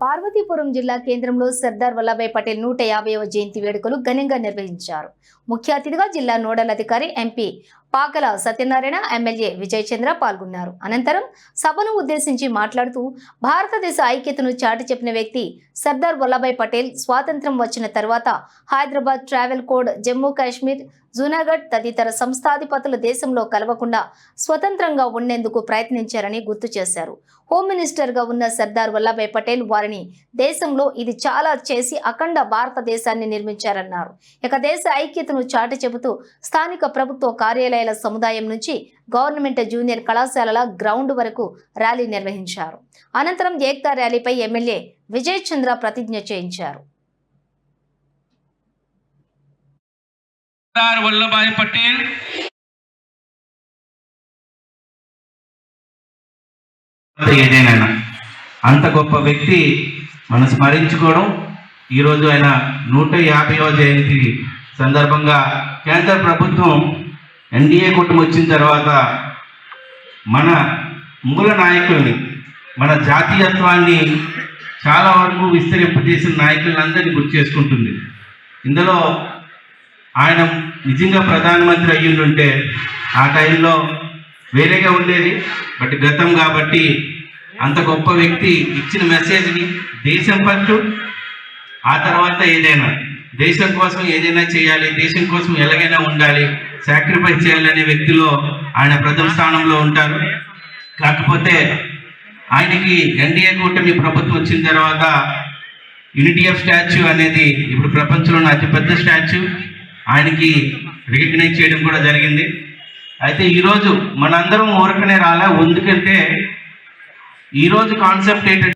పార్వతీపురం జిల్లా కేంద్రంలో సర్దార్ వల్లభాయ్ పటేల్ నూట యాభైవ జయంతి వేడుకలు ఘనంగా నిర్వహించారు. ముఖ్య అతిథిగా జిల్లా నోడల్ అధికారి ఎంపీ పాకల సత్యనారాయణ ఎమ్మెల్యే విజయ్ చంద్ర పాల్గొన్నారు. అనంతరం సభను ఉద్దేశించి మాట్లాడుతూ భారతదేశ ఐక్యతను చాటి చెప్పిన వ్యక్తి సర్దార్ వల్లభాయ్ పటేల్ స్వాతంత్రం వచ్చిన తర్వాత హైదరాబాద్ ట్రావెల్ కోడ్ జమ్మూ కాశ్మీర్ జూనాగఢ్ తదితర సంస్థాధిపతులు దేశంలో కలవకుండా స్వతంత్రంగా ఉండేందుకు ప్రయత్నించారని గుర్తు చేశారు. హోమ్ మినిస్టర్గా ఉన్న సర్దార్ వల్లభాయ్ పటేల్ వారిని దేశంలో ఇది చాలా చేసి అఖండ భారతదేశాన్ని నిర్మించారన్నారు. ఇక దేశ ఐక్యతను చాటి చెబుతూ స్థానిక ప్రభుత్వ కార్యాలయాల సముదాయం నుంచి గవర్నమెంట్ జూనియర్ కళాశాలల గ్రౌండ్ వరకు ర్యాలీ నిర్వహించారు. అనంతరం ఏక్తా ర్యాలీపై ఎమ్మెల్యే విజయ్ చంద్ర ప్రతిజ్ఞ చేయించారు. వల్లభాయ్ పటేల్. అంత గొప్ప వ్యక్తి మనం స్మరించుకోవడం ఈరోజు ఆయన నూట యాభైవ జయంతి సందర్భంగా కేంద్ర ప్రభుత్వం ఎన్డీఏ కుటుంబం వచ్చిన తర్వాత మన మూల నాయకుల్ని మన జాతీయత్వాన్ని చాలా వరకు విస్తరింపజేసిన నాయకులందరినీ గుర్తు చేసుకుంటుంది. ఇందులో ఆయన నిజంగా ప్రధానమంత్రి అయ్యిండుంటే ఆ టైంలో వేరేగా ఉండేది బట్ గతం కాబట్టి అంత గొప్ప వ్యక్తి ఇచ్చిన మెసేజ్ని దేశం పట్టు ఆ తర్వాత ఏదైనా. దేశం కోసం ఏదైనా చేయాలి దేశం కోసం ఎలాగైనా ఉండాలి సాక్రిఫైస్ చేయాలనే వ్యక్తిలో ఆయన ప్రథమ స్థానంలో ఉంటారు. కాకపోతే ఆయనకి ఎన్డీఏ కూటమి ప్రభుత్వం వచ్చిన తర్వాత యూనిటీ ఆఫ్ స్టాచ్యూ అనేది ఇప్పుడు ప్రపంచంలోని అతిపెద్ద స్టాచ్యూ ఆయనకి రికగ్నైజ్ చేయడం కూడా జరిగింది. అయితే ఈరోజు మనందరం ఊరకనే రాలే ఎందుకంటే ఈరోజు కాన్సెప్ట్ ఏంటంటే